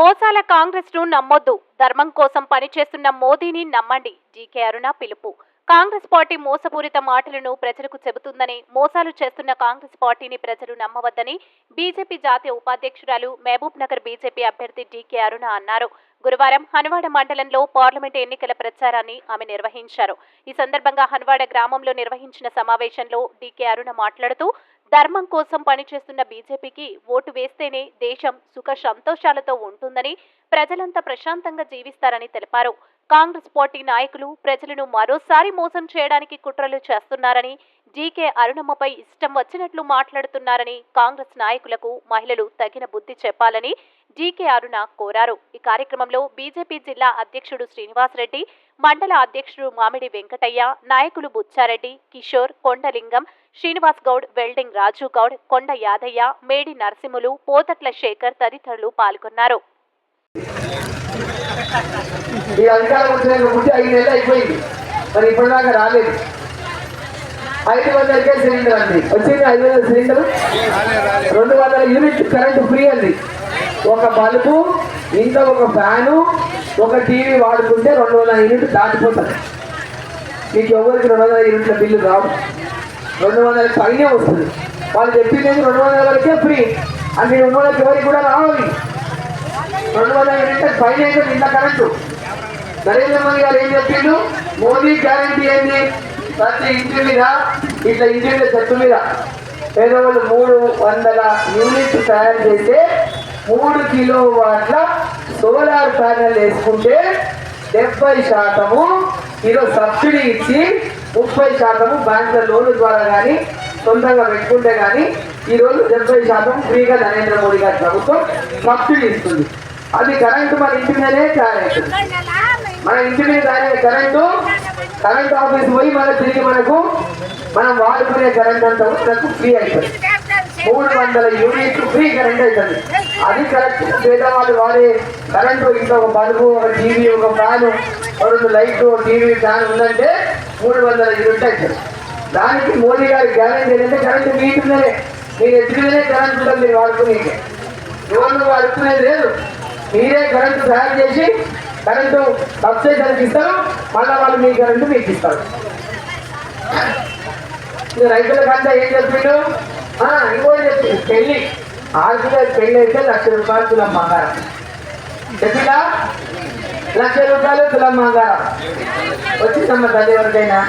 మోసాల కాంగ్రెస్ను నమ్మొద్దు. ధర్మం కోసం పనిచేస్తున్న మోదీని నమ్మండి. జీకే అరుణ పిలుపు. కాంగ్రెస్ పార్టీ మోసపూరిత మాటలను ప్రజలకు చెబుతుందని మోసాలు చేస్తున్న కాంగ్రెస్ పార్టీని ప్రజలు నమ్మవద్దని బీజేపీ జాతీయ ఉపాధ్యక్షురాలు మహబూబ్ నగర్ బీజేపీ అభ్యర్థి డీకే అరుణ అన్నారు. గురువారం హన్వాడ మండలంలో పార్లమెంట్ ఎన్నికల ప్రచారాన్ని ఆమె నిర్వహించారు. ఈ సందర్భంగా హన్వాడ గ్రామంలో నిర్వహించిన సమావేశంలో డీకే అరుణ మాట్లాడుతూ ధర్మం కోసం పనిచేస్తున్న బీజేపీకి ఓటు వేస్తేనే దేశం సుఖ సంతోషాలతో ఉంటుందని ప్రజలంతా ప్రశాంతంగా జీవిస్తారని తెలిపారు. కాంగ్రెస్ పార్టీ నాయకులు ప్రజలను మరోసారి మోసం చేయడానికి కుట్రలు చేస్తున్నారని జీకే అరుణమ్మపై ఇష్టం వచ్చినట్లు మాట్లాడుతున్నారని కాంగ్రెస్ నాయకులకు మహిళలు తగిన బుద్ధి చెప్పాలని జీకే అరుణ కోరారు. ఈ కార్యక్రమంలో బీజేపీ జిల్లా అధ్యక్షుడు శ్రీనివాసరెడ్డి మండల అధ్యక్షుడు మామిడి వెంకటయ్య నాయకులు బుచ్చారెడ్డి కిషోర్ కొండలింగం శ్రీనివాస్ గౌడ్ వెల్డింగ్ రాజు గౌడ్ కొండ యాదయ్య మేడి నరసింహులు పోతట్ల శేఖర్ తదితరులు పాల్గొన్నారు. ఈ అధికారం వచ్చిన ఐదు అయిపోయింది. మరి ఇప్పటిదాకా రాలేదు. ఐదు వందలకే సిలిండర్ అండి. వచ్చింది ఐదు వందల సిలిండర్. రెండు వందల యూనిట్ కరెంట్ ఫ్రీ అండి. ఒక బల్బు ఇంత ఒక ఫ్యాను ఒక టీవీ వాడుకుంటే రెండు వందల యూనిట్ దాటిపోతుంది మీకు ఎవరికి రెండు వందల యూనిట్ల బిల్లు రావు. రెండు వందల పైనే వస్తుంది. వాళ్ళు చెప్పింది రెండు వందల వరకే ఫ్రీ. అన్ని రెండు వందల చివరికి కూడా రావాలి. రెండు వందల యూనిట్ల పైన అయితే నిన్న కరెంటు. నరేంద్ర మోదీ గారు ఏం చెప్పిండు? మోదీ గ్యారంటీ ఏంది? ప్రతి ఇంటి మీద ఇట్లా ఇంటి మీద చెట్టు మీద పేదవాళ్ళు మూడు వందల యూనిట్ తయారు చేస్తే మూడు కిలో వాట్ల సోలార్ ప్యానెల్ వేసుకుంటే డెబ్బై శాతము ఈరోజు సబ్సిడీ ఇచ్చి ముప్పై శాతము బ్యాంకుల లోన్ల ద్వారా కానీ సొంతంగా పెట్టుకుంటే కానీ ఈరోజు డెబ్బై శాతం ఫ్రీగా నరేంద్ర మోడీ గారి ప్రభుత్వం సబ్సిడీ ఇస్తుంది. అది కరెంటు మన ఇంటి మీదనే తయారవుతుంది. మన ఇంటి మీద తయారయ్యే కరెంటు కరెంట్ ఆఫీస్ పోయి మళ్ళీ తిరిగి మనకు మనం వాడుకునే కరెంట్ అంతా మనకు ఫ్రీ అవుతుంది మూడు వందల యూనిట్ ఫ్రీ కరెంట్ అవుతుంది అది కరెక్ట్. పేదవాళ్ళు వాడే కరెంటు ఇంట్లో ఒక బల్బు ఒక టీవీ ఒక ఫ్యాను ఒక రెండు లైట్ టీవీ ఫ్యాన్ ఉందంటే మూడు వందల యూనిట్ అవుతుంది దానికి మోడీ గారి గ్యారెంటీ ఏంటంటే కరెంటు మీ మీరు ఎత్తుకునే కరెంట్ ఉంటుంది మీరు వాడుకునేది ఎవరు వాడుకునేది లేదు. మీరే కరెంటు తయారు చేసి కరెంటు సబ్సిడీ ఇస్తారు మళ్ళీ వాళ్ళు మీ కరెంటు మీకు ఇస్తారు. రైతుల కంటే ఏం చెప్పిండు? ఇంకోటి చెప్పి పెళ్ళి. ఆర్థిక పెళ్ళి అయితే లక్ష రూపాయలు తులం బంగారం. చెప్పిందా లక్ష రూపాయలు తులం బంగారం. వచ్చిందమ్మ తల్లి ఎవరికైనా?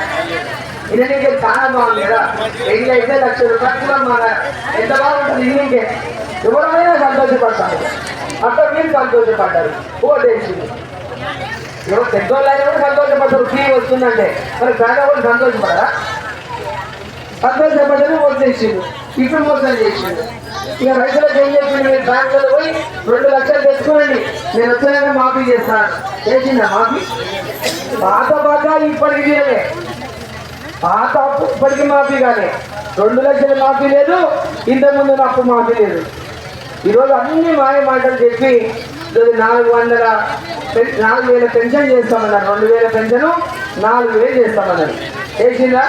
ఇది నీకు చాలా బాగుంది కదా? పెళ్ళి అయితే లక్ష రూపాయలు తులం బంగారం. ఎంత బాగుంటుంది ఇది నీకే? ఎవరైనా సంతోషపడతాను అక్కడ మీరు సంతోషపడ్డారు. ఓటేసింది ఎవరు పెద్దోళ్ళు అయినా కూడా సంతోషపడతారు. ఫ్రీ వస్తుందంటే. మరి పేదవాళ్ళు సంతోషపడరా? సంతోషపడ్డారు ఓటు చేసిండు ఇప్పుడు మోసం చేసిండు. ఇక రైతులకు ఏం చెప్పిండు మీరు బ్యాంకులో పోయి రెండు లక్షలు తెచ్చుకోండి. నేను వచ్చినాక మాఫీ చేస్తాను చేసిందా మాఫీ? పాత పాత ఇప్పటికి తీయలే పాత అప్పు ఇప్పటికి మాఫీ కానీ రెండు లక్షల మాఫీ లేదు. ఇంతకుముందు అప్పు మాఫీ లేదు. ఈరోజు అన్ని మాయ మాటలు చెప్పి ఈరోజు నాలుగు వందల నాలుగు వేల పెన్షన్ చేస్తామన్నారు. రెండు వేల పెన్షన్ నాలుగు వేలు చేస్తామన్నారు. చేసిందా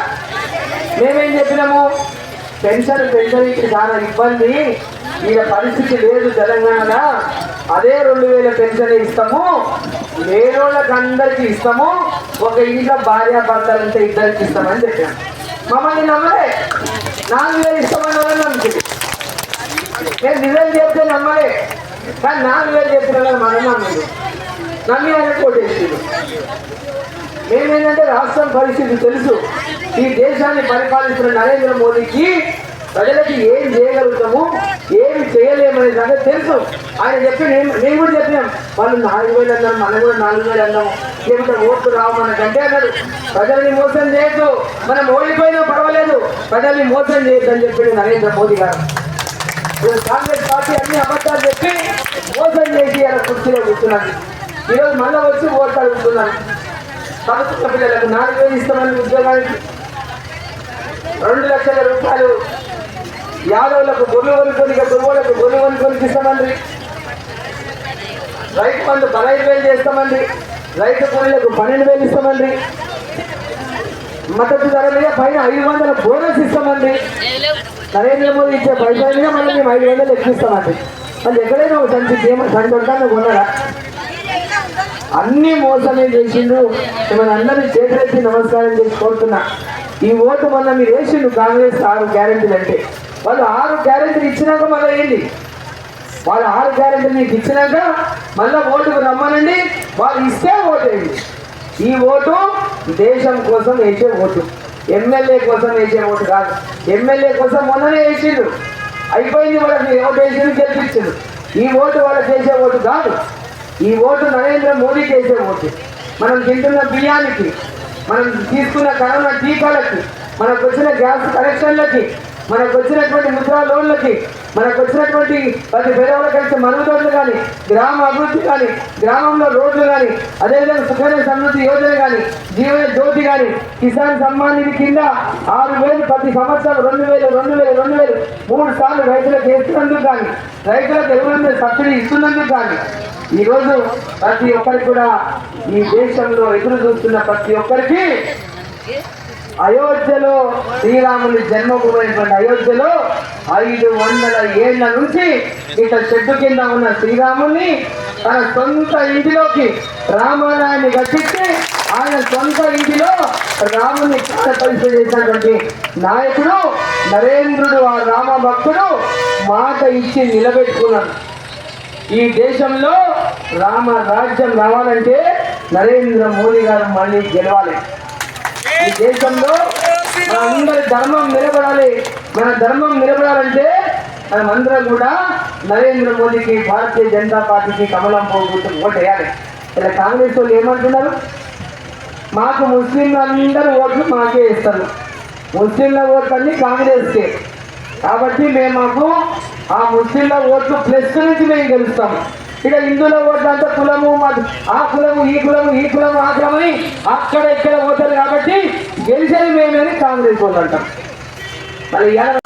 మేమేం చెప్పినాము? పెన్షన్ పెంచడానికి చాలా ఇబ్బంది. ఈయన పరిస్థితి లేదు తెలంగాణలో అదే రెండు వేల పెన్షన్ ఇస్తాము. లేనోళ్ళకి అందరికి ఇస్తాము. ఒక ఇంట్లో భార్య భర్తలంటే ఇద్దరికి ఇస్తామని చెప్పాను. మమ్మల్ని నమ్మలే. నాలుగు వేలు ఇస్తామని వాళ్ళని నమ్ముతుంది నేను నిజం చెప్తే నమ్మలే. కానీ నాలుగు వేలు చెప్పిన మనం నమ్మండి నమ్మి ఆయన కోటేసిండు. మేమేంటంటే రాష్ట్రం పరిస్థితి తెలుసు. ఈ దేశాన్ని పరిపాలిస్తున్న నరేంద్ర మోడీకి ప్రజలకి ఏం చేయగలుగుతాము ఏమి చేయలేమనే సంగతి తెలుసు. ఆయన చెప్పి నేను నేను కూడా చెప్పినాం. వాళ్ళు నాలుగు వేలు అన్నాం మనం కూడా నాలుగు వేలు అన్నాము. ఏమిటో ఓట్లు రావు మనకంటే అన్నాడు ప్రజల్ని మోసం చేయొద్దు. మనం ఓడిపోయినా పర్వాలేదు. ప్రజల్ని మోసం చేయొద్దు అని చెప్పి నరేంద్ర మోదీ గారు. కాంగ్రెస్ పార్టీ అన్ని అబద్ధాలు చెప్పి మోసం చేసి అలా కుర్చీలో కూర్చున్నాను ఈరోజు మళ్ళీ వచ్చి ఓట్లు అడుగుతున్నాను చదువుతున్న పిల్లలకు నాలుగు వేలు ఇస్తామని ఉద్యోగానికి రెండు లక్షల రూపాయలు. యాదవులకు గొర్రెలు కొనుక్కొని గురువులకు గొర్రెలు కొనుక్కొని ఇస్తామండి రైతు బంధు పదహైదు వేలు చేస్తామండి. రైతు కూలీలకు పన్నెండు వేలు ఇస్తామండి. మద్దతు ధర మీద పైన ఐదు వందల బోనస్ ఇస్తామండి. నరేంద్ర మోదీ ఇచ్చే పైసల మీద మళ్ళీ మేము ఐదు వందలు ఎక్కిస్తామండి మళ్ళీ ఎక్కడైనా సంచి భీమ సంచి కొన్నారా? అన్ని మోసమే చేసిండు మిమ్మల్ని అందరినీ చేతులెత్తి నమస్కారం చేసి కోరుతున్నా. ఈ ఓటు మొన్న మీరు వేసిండు కాంగ్రెస్ ఆరు గ్యారెంటీలు అంటే. వాళ్ళు ఆరు గ్యారెంటీలు ఇచ్చినాక మళ్ళీ ఏంటి వాళ్ళు ఆరు గ్యారెంటీలు మీకు ఇచ్చినాక మళ్ళీ ఓటుకు రమ్మనండి వాళ్ళు ఇస్తే ఓటేయండి. ఈ ఓటు దేశం కోసం వేసే ఓటు. ఎమ్మెల్యే కోసం వేసే ఓటు కాదు. ఎమ్మెల్యే కోసం మొన్ననే వేసిండు. అయిపోయింది వాళ్ళకి ఓటు వేసిండు గెలిపించిండు. ఈ ఓటు వాళ్ళకి వేసే ఓటు కాదు. ఈ ఓటు నరేంద్ర మోడీకి వేసే ఓటు. మనం తింటున్న బియ్యానికి మనం తీసుకున్న కరోనా టీకాలకి మనకు వచ్చిన గ్యాస్ కనెక్షన్లకి మనకు వచ్చినటువంటి ముద్రా లోన్లకి మనకు వచ్చినటువంటి ప్రతి పేదవాళ్ళకి అయితే మరుగుదొడ్లు కానీ గ్రామ అభివృద్ధి కానీ గ్రామంలో రోడ్లు కానీ అదేవిధంగా సుఖమైన సమృద్ధి యోజన కానీ జీవన జ్యోతి కానీ కిసాన్ సమ్మాన్ నిధి కింద ఆరు వేలు ప్రతి సంవత్సరం రెండు వేలు రెండు వేలు రెండు వేలు మూడు సార్లు రైతులకు వేస్తున్నందుకు కానీ రైతులకు ఎరువుల సబ్సిడీ ఇస్తున్నందుకు కానీ ఈరోజు ప్రతి ఒక్కరికి కూడా ఈ దేశంలో ఎదురు చూస్తున్న ప్రతి ఒక్కరికి అయోధ్యలో శ్రీరాముని జన్మభూమైనటువంటి అయోధ్యలో ఐదు వందల ఏళ్ళ నుంచి ఇక చెట్టు కింద ఉన్న శ్రీరాముని తన సొంత ఇంటిలోకి రామాలయాన్ని కట్టించి ఆయన సొంత ఇంటిలో రాముని పరిచయం చేసినటువంటి నాయకుడు నరేంద్రుడు ఆ రామ భక్తుడు మాట ఇచ్చి నిలబెట్టుకున్నాడు ఈ దేశంలో రామ రాజ్యం రావాలంటే నరేంద్ర మోదీ గారు మళ్ళీ గెలవాలి. ఈ దేశంలో మన అందరి ధర్మం నిలబడాలి. మన ధర్మం నిలబడాలంటే మనమందరం కూడా నరేంద్ర మోదీకి భారతీయ జనతా పార్టీకి కమలం పోగొట్టు ఓటు వేయాలి. ఇలా కాంగ్రెస్ వాళ్ళు ఏమంటున్నారు? మాకు ముస్లింలు అందరూ ఓట్లు మాకే ఇస్తారు. ముస్లింల ఓట్లు కాంగ్రెస్కే. కాబట్టి మేము మాకు ఆ ముస్లింల ఓట్లు ప్లస్ నుంచి మేము గెలుస్తాము. ఇక హిందువుల ఓట్లు కులము ఆ కులము ఈ కులము ఈ కులము ఆ కులమని అక్కడ ఇక్కడ పోతారు కాబట్టి గెలిచేది మేమని కాంగ్రెస్ వాళ్ళు అంటాం మరి